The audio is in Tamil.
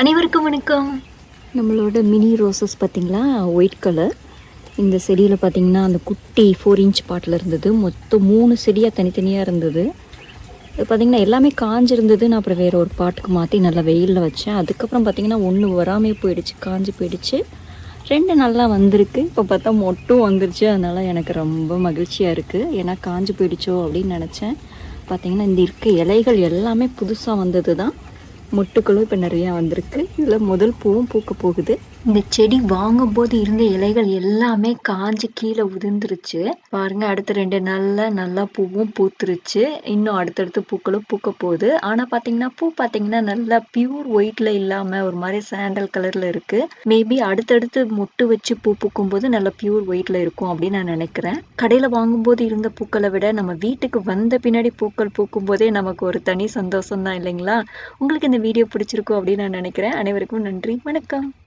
அனைவருக்கும் வணக்கம். நம்மளோட மினி ரோசஸ் பார்த்தீங்களா? White colour. இந்த செடியில் பார்த்தீங்கன்னா அந்த குட்டி ஃபோர் இன்ச் பாட்டில் இருந்தது. மொத்தம் மூணு செடியாக தனித்தனியாக இருந்தது. அது பார்த்தீங்கன்னா எல்லாமே காஞ்சிருந்தது நான் அப்புறம் வேறு ஒரு பாட்டுக்கு மாற்றி நல்லா வெயிலில் வச்சேன். அதுக்கப்புறம் பார்த்திங்கன்னா ஒன்று வராமே போயிடுச்சு. காஞ்சி போயிடுச்சு. ரெண்டு நல்லா வந்திருக்கு. இப்போ பார்த்தா மொட்டும் வந்துருச்சு. அதனால் எனக்கு ரொம்ப மகிழ்ச்சியாக இருக்குது ஏன்னா காஞ்சி போயிடுச்சோ அப்படின்னு நினச்சேன். பார்த்திங்கன்னா இந்த இருக்க இலைகள் எல்லாமே புதுசாக வந்தது தான் மொட்டுக்களும் இப்போ நிறையா வந்திருக்கு. இதில் முதல் பூவும் பூக்க போகுது. இந்த செடி வாங்கும்போது இருந்த இலைகள் எல்லாமே காஞ்சி கீழே உதிர்ந்துருச்சு. பாருங்க அடுத்த ரெண்டு நாள்ல நல்லா பூவும் பூத்துருச்சு. இன்னும் அடுத்தடுத்து பூக்களும் பூக்க போகுது. ஆனா பாத்தீங்கன்னா பூ பாத்தீங்கன்னா நல்லா பியூர் ஒயிட்ல இல்லாம ஒரு மாதிரி சாண்டல் கலர்ல இருக்கு. மேபி அடுத்தடுத்து மொட்டு வச்சு பூ பூக்கும் போது நல்லா பியூர் ஒயிட்ல இருக்கும் அப்படின்னு நான் நினைக்கிறேன். கடையில வாங்கும்போது இருந்த பூக்களை விட நம்ம வீட்டுக்கு வந்த பின்னாடி பூக்கள் பூக்கும் போதே நமக்கு ஒரு தனி சந்தோஷம் தான் இல்லைங்களா? உங்களுக்கு இந்த வீடியோ பிடிச்சிருக்கும் அப்படின்னு நான் நினைக்கிறேன். அனைவருக்கும் நன்றி. வணக்கம்.